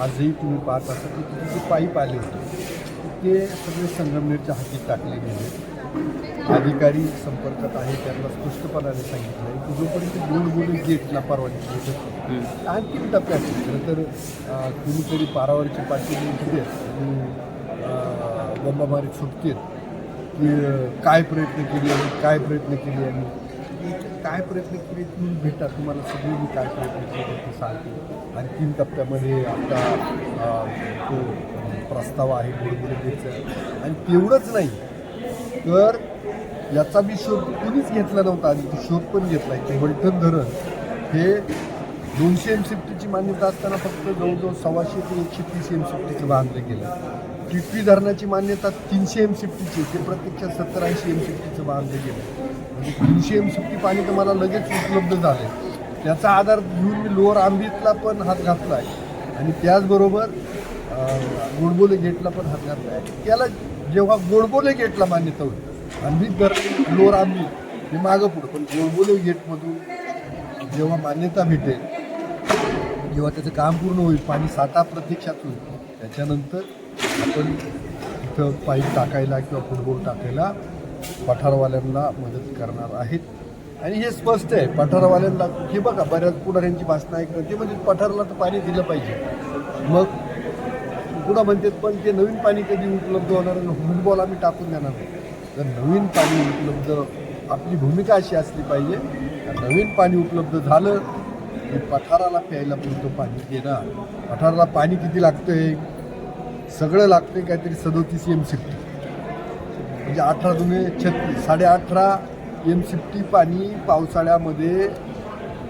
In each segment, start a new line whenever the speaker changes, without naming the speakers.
आजही तुम्ही पाहत असाल की तिथे जे पाईप आले होते ते सगळे संगमनेरच्या हातीत टाकले गेले. अधिकारी संपर्कात आहे त्यांना स्पष्टपणाने सांगितलं आहे की जोपर्यंत गोड बोलून गेटला परवानगी भेटत आणखी टप्प्यात खरं तर कुणीतरी पारावरची पाठी घेत बंबामारी सुटतील की काय प्रयत्न केले आणि काय प्रयत्न केले आणि काय प्रयत्न केले तुम्ही? भेटा तुम्हाला सगळी मी काय प्रयत्न केले ते सांगतो आणि तीन टप्प्यामध्ये आता तो प्रस्ताव आहे गोडबोडीचा आणि तेवढंच नाही तर याचा मी शोध कुणीच घेतला नव्हता आणि तो शोध पण घेतला आहे ते वलठण धरण हे दोनशे एम टीची मान्यता असताना फक्त जवळजवळ सव्वाशे ते एकशे तीस एम टीचं बांधलं गेलं. टिटवी धरणाची मान्यता तीनशे एम टीची ते प्रत्यक्षात सत्तर ऐंशी एम टीचं बांधलं गेलं. म्हणजे तीनशे एम टी पाणी तर मला लगेच उपलब्ध झालं त्याचा आधार घेऊन मी लोअर आंबीतला पण हात घातला आहे आणि त्याचबरोबर गोडबोले गेटला पण हात घातला आहे त्याला जेव्हा गोडबोले गेटला मान्यता होईल आंबीत दर लोअर आंबी हे मागं पुढं. पण गोडबोले गेटमधून जेव्हा मान्यता भेटेल जेव्हा त्याचं काम पूर्ण होईल पाणी साठा प्रत्यक्षात होईल त्याच्यानंतर आपण इथं पाईप टाकायला किंवा फुटबॉल टाकायला पठारवाल्यांना मदत करणार आहेत. आणि हे स्पष्ट आहे पठारवाल्यांना हे बघा बऱ्याच पुढाऱ्यांची भाषणं ऐकणं ते म्हणजे पठाराला तर पाणी दिलं पाहिजे. मग पुढं म्हणतात पण ते नवीन पाणी कधी उपलब्ध होणार फुटबॉल आम्ही टाकून देणार नाही. तर नवीन पाणी उपलब्ध आपली भूमिका अशी असली पाहिजे नवीन पाणी उपलब्ध झालं की पठाराला प्यायला पुरतं पाणी देणार. पठाराला पाणी किती लागतंय? सगळं लागतंय काहीतरी सदोतीस एम सिफ्टी म्हणजे अठरा जुने छत्तीस साडे अठरा एम सिफ्टी पाणी पावसाळ्यामध्ये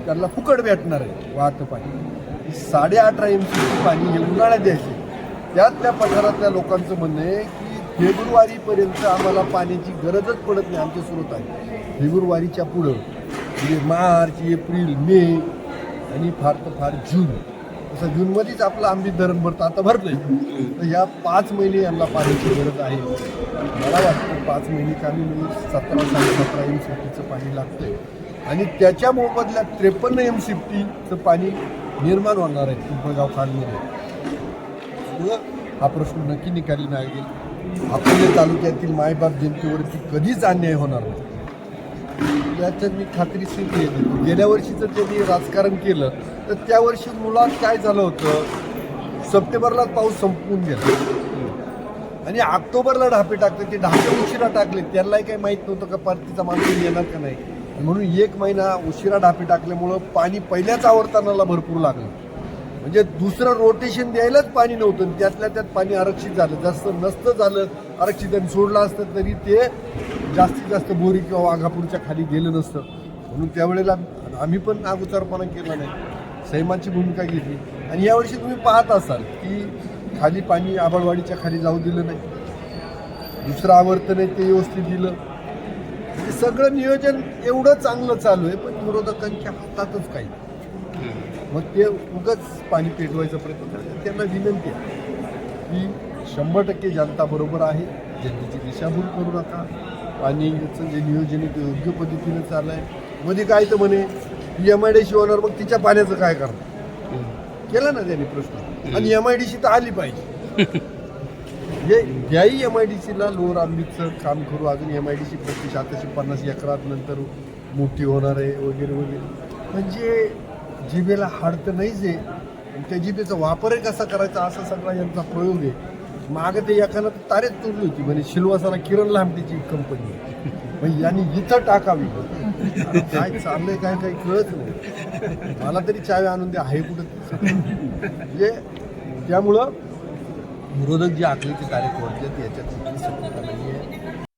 त्यांना फुकट भेटणार आहे वाहतं पाणी. साडे अठरा एम सिफ्टी पाणी हे उन्हाळ्यात द्यायचे. त्यात त्या पठारातल्या लोकांचं म्हणणं आहे की फेब्रुवारीपर्यंत आम्हाला पाण्याची गरजच पडत नाही आमचे स्रोत आहे फेब्रुवारीच्या पुढं म्हणजे मार्च एप्रिल मे आणि फार तर फार जून. जसं जूनमध्येच आपलं आंबी धरण भरतं आता भरतंय तर या पाच महिने यांना पाण्याची गरज आहे. मला वाटतं पाच महिने कमी म्हणजे सतरा साडे सतरा एम सिफ्टीचं पाणी लागतंय. आणि त्याच्या मोबदल्यात त्रेपन्न एम सिफ्टीचं पाणी निर्माण होणार आहे पिंपळगाव खानमध्ये त्यामुळं हा प्रश्न नक्की निकाली नाही गेला तालुक्यातील मायबाप जनतेवरती कधीच अन्याय होणार नाही. याच्यात मी खात्रीशीर केली गेल्या वर्षी जर त्यांनी राजकारण केलं तर त्या वर्षी मुलात काय झालं होतं? सप्टेंबरला पाऊस संपून गेला. आणि ऑक्टोबरला ढापे टाकले ते ढापे उशिरा टाकले. त्यांनाही काही माहीत नव्हतं का परतीचा माणूस येणार का नाही. म्हणून एक महिना उशिरा ढापे टाकल्यामुळं पाणी पहिल्याच आवर्तनाला भरपूर लागलं. म्हणजे दुसरं रोटेशन द्यायलाच पाणी नव्हतं त्यातल्या त्यात पाणी आरक्षित झालं. जास्त नसतं झालं आरक्षित आणि सोडलं असतं तरी ते जास्तीत जास्त बोरी किंवा वाघापूरच्या खाली गेलं नसतं. म्हणून त्यावेळेला आम्ही पण अगोदरपणा केला नाही. सैमाची भूमिका घेतली. आणि यावर्षी तुम्ही पाहत असाल की खाली पाणी आबळवाडीच्या खाली जाऊ दिलं नाही. दुसरं आवर्तन आहे ते व्यवस्थित दिलं. हे सगळं नियोजन एवढं चांगलं चालू आहे पण विरोधकांच्या हातातच काही मग ते उगच पाणी पेटवायचा प्रयत्न करतात. त्यांना विनंती आहे की शंभर टक्के जनता बरोबर आहे. जनतेची दिशाभूल करू नका. पाणीचं जे नियोजन आहे ते योग्य पद्धतीनं चाललं आहे मध्ये काय तर म्हणे एम आय डी सी होणार मग तिच्या पाण्याचं काय करणार? केलं ना त्यांनी प्रश्न. आणि एम आय डी सी तर आली पाहिजे. हे याही एम आय डी सीला लोअर आंबीचं काम करू अजून एम आय डी सी प्रत्येक आताशे पन्नास एकरात नंतर मोठी होणार आहे वगैरे वगैरे. म्हणजे जिभेला हाड तर नाहीच आहे. त्या जिभेचा वापरही कसा करायचा असा सगळा यांचा प्रयोग आहे. मागं ते एकानं तर तारेच तोडली होती. म्हणजे शिलवासाला किरण लांबटीची कंपनी म्हणजे यांनी इथं टाकावी. काय चाललंय काय काही कळत नाही. मला तरी चावे आणून द्या आहे कुठं म्हणजे त्यामुळं विरोधक जे आखले ते तारीख आहेत, याच्यात